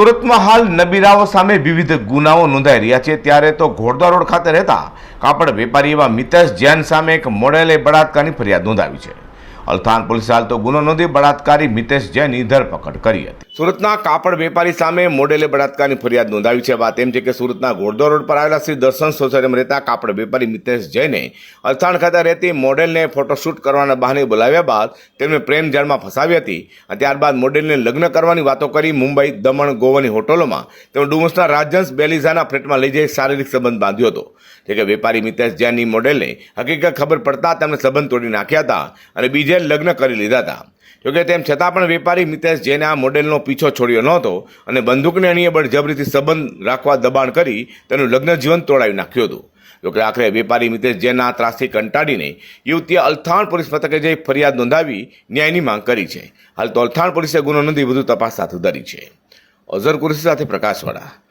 સુરતમાં હાલ નબીરાઓ સામે વિવિધ ગુનાઓ નોંધાઈ રહ્યા છે. ત્યારે તો ઘોડદા રોડ ખાતે રહેતા કાપડ વેપારી એવા મિતેશ જૈન સામે એક મોડેલે બળાત્કારની ફરિયાદ નોંધાવી છે. અલથાણ પોલીસે હાલ તો ગુનો નોંધી બળાત્કારી મિતેશ જૈનની ધરપકડ કરી હતી. સુરતના કાપડ વેપારી સામે મોડેલે બળાત્કારની ફરિયાદ નોંધાવી છે. વાત એમ છે કે સુરતના ઘોડદો રોડ પર આવેલા શ્રી દર્શન સોસાયટીમાં રહેતા કાપડ વેપારી મિતેશ જૈને અલથાણ ખાતે રહેતી મોડેલને ફોટોશૂટ કરવાના બહાને બોલાવ્યા બાદ તેમને પ્રેમ જાળમાં ફસાવી હતી અને ત્યારબાદ મોડેલને લગ્ન કરવાની વાતો કરી મુંબઈ દમણ ગોવાની હોટલોમાં તેમણે ડુમસના રાજન્સ બેલીઝાના ફ્લેટમાં લઈ જઈ શારીરિક સંબંધ બાંધ્યો હતો. જે કે વેપારી મિતેશ જૈનની મોડેલને હકીકત ખબર પડતા તેમણે સંબંધ તોડી નાખ્યા હતા અને બીજે લગ્ન કરી લીધા હતા. જોકે તેમ છતાં પણ વેપારી મિતેશ જૈને આ મોડેલનો પીછો છોડ્યો નહોતો અને બંદૂકને અણીએ બળજબરીથી સંબંધ રાખવા દબાણ કરી તેનું લગ્ન જીવન તોડાવી નાખ્યું હતું. જોકે આખરે વેપારી મિતેશ જૈનના ત્રાસથી કંટાળીને યુવતીએ અલથાણ પોલીસ મથકે જઈ ફરિયાદ નોંધાવી ન્યાયની માંગ કરી છે. હાલ તો અલથાણ પોલીસે ગુનો નોંધી વધુ તપાસ હાથ ધરી છે. અઝર કુરેશી સાથે પ્રકાશવાળા.